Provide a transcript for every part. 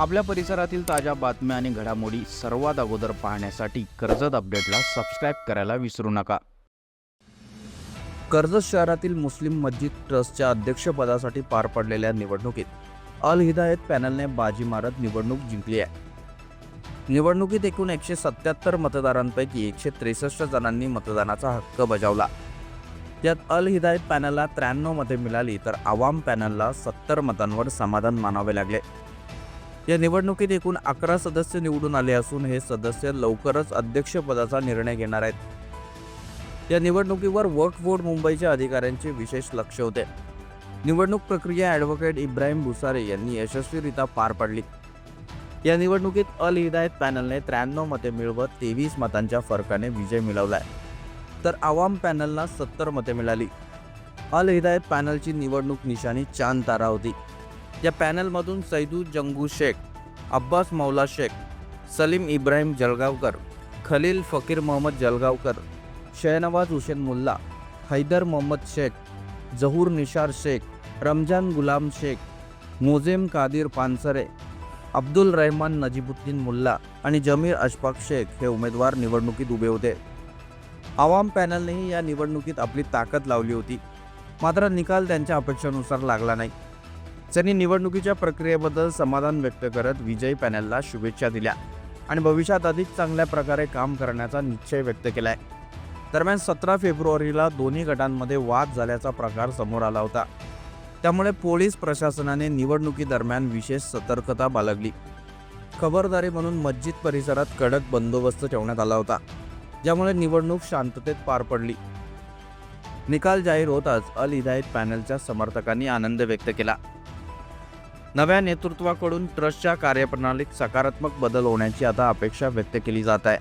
आपल्या परिसरातील ताज्या बातम्या आणि घडामोडी सर्वात अगोदर पाहण्यासाठी कर्जत अपडेटला सबस्क्राईब करायला विसरू नका. कर्जत शहरातील मुस्लिम मस्जिद ट्रस्टच्या अध्यक्षपदासाठी पार पडलेल्या निवडणुकीत अल हिदायत पॅनलने बाजी मारत निवडणूक जिंकली आहे. निवडणुकीत एकूण एकशे सत्याहत्तर मतदारांपैकी एकशे त्रेसष्ट जणांनी मतदानाचा हक्क बजावला. यात अल हिदायत पॅनलला त्र्याण्णव मते मिळाली तर आवाम पॅनलला सत्तर मतांवर समाधान मानावे लागले. या निवडणुकीत एकूण अकरा सदस्य निवडून आले असून हे सदस्य लवकरच अध्यक्षपदाचा निर्णय घेणार आहेत. या निवडणुकीवर वक्फ बोर्ड मुंबईच्या अधिकाऱ्यांचे विशेष लक्ष होते. निवडणूक प्रक्रिया ॲडव्होकेट इब्राहिम बुसारे यांनी यशस्वीरित्या पार पाडली. या निवडणुकीत अल हिदायत पॅनलने त्र्याण्णव मते मिळवत तेवीस मतांच्या फरकाने विजय मिळवलाय. तर आवाम पॅनलला सत्तर मते मिळाली. अल हिदायत पॅनलची निवडणूक निशाणी चांद तारा होती. या पॅनलमधून सैदू जंगू शेख अब्बास मौला शेख सलीम इब्राहिम जळगावकर खलील फकीर मोहम्मद जळगावकर शहनवाज हुसेन मुल्ला हैदर मोहम्मद शेख जहूर निशार शेख रमजान गुलाम शेख मोजेम कादिर पानसरे अब्दुल रहमान नजीबुद्दीन मुल्ला आणि जमीर अशफाक शेख हे उमेदवार निवडणुकीत उभे होते. आवाम पॅनलनेही या निवडणुकीत आपली ताकद लावली होती. मात्र निकाल त्यांच्या अपेक्षेनुसार लागला नाही. त्यांनी निवडणुकीच्या प्रक्रियेबद्दल समाधान व्यक्त करत विजयी पॅनलला शुभेच्छा दिल्या आणि भविष्यात अधिक चांगल्या प्रकारे काम करण्याचा निश्चय व्यक्त केलाय. दरम्यान सतरा फेब्रुवारीला दोन्ही गटांमध्ये वाद झाल्याचा प्रकार समोर आला होता. त्यामुळे पोलीस प्रशासनाने निवडणुकीदरम्यान विशेष सतर्कता बाळगली. खबरदारी म्हणून मस्जिद परिसरात कडक बंदोबस्त ठेवण्यात आला होता ज्यामुळे निवडणूक शांततेत पार पडली. निकाल जाहीर होताच अल हिदायत पॅनलच्या समर्थकांनी आनंद व्यक्त केला. नव्या नेतृत्वाकडून ट्रस्टच्या कार्यप्रणालीत सकारात्मक बदल होण्याची आता अपेक्षा व्यक्त केली जात आहे.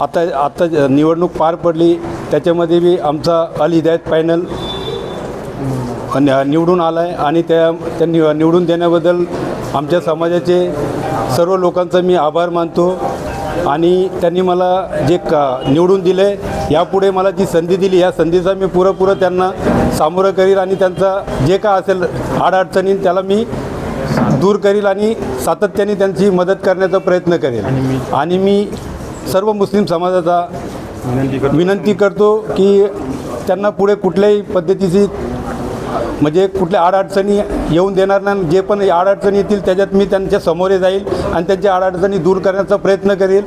आता आता निवडणूक पार पडली त्याच्यामध्ये बी आमचा अल हिदायत पॅनल निवडून आला आहे आणि त्या त्या नि- निवडून देण्याबद्दल आमच्या समाजाचे सर्व लोकांचा मी आभार मानतो. आणि त्यांनी मला जे का निवडून दिले यापुढे मला जी संधी दिली या संधीचा मी पुरेपूर त्यांना सामोरं करील आणि त्यांचा जे का असेल अडचणी त्याला मी दूर करील आणि सातत्याने त्यांची मदत करण्याचा प्रयत्न करेल. आणि मी सर्व मुस्लिम समाजाचा विनंती करतो की त्यांना पुढे कुठल्याही पद्धतीची म्हणजे कुठल्या अडचणी येऊन देणार नाही. जे पण अडचणी येतील त्याच्यात मी त्यांच्या समोरे जाईल आणि त्यांच्या अडचणी दूर करण्याचा प्रयत्न करेल.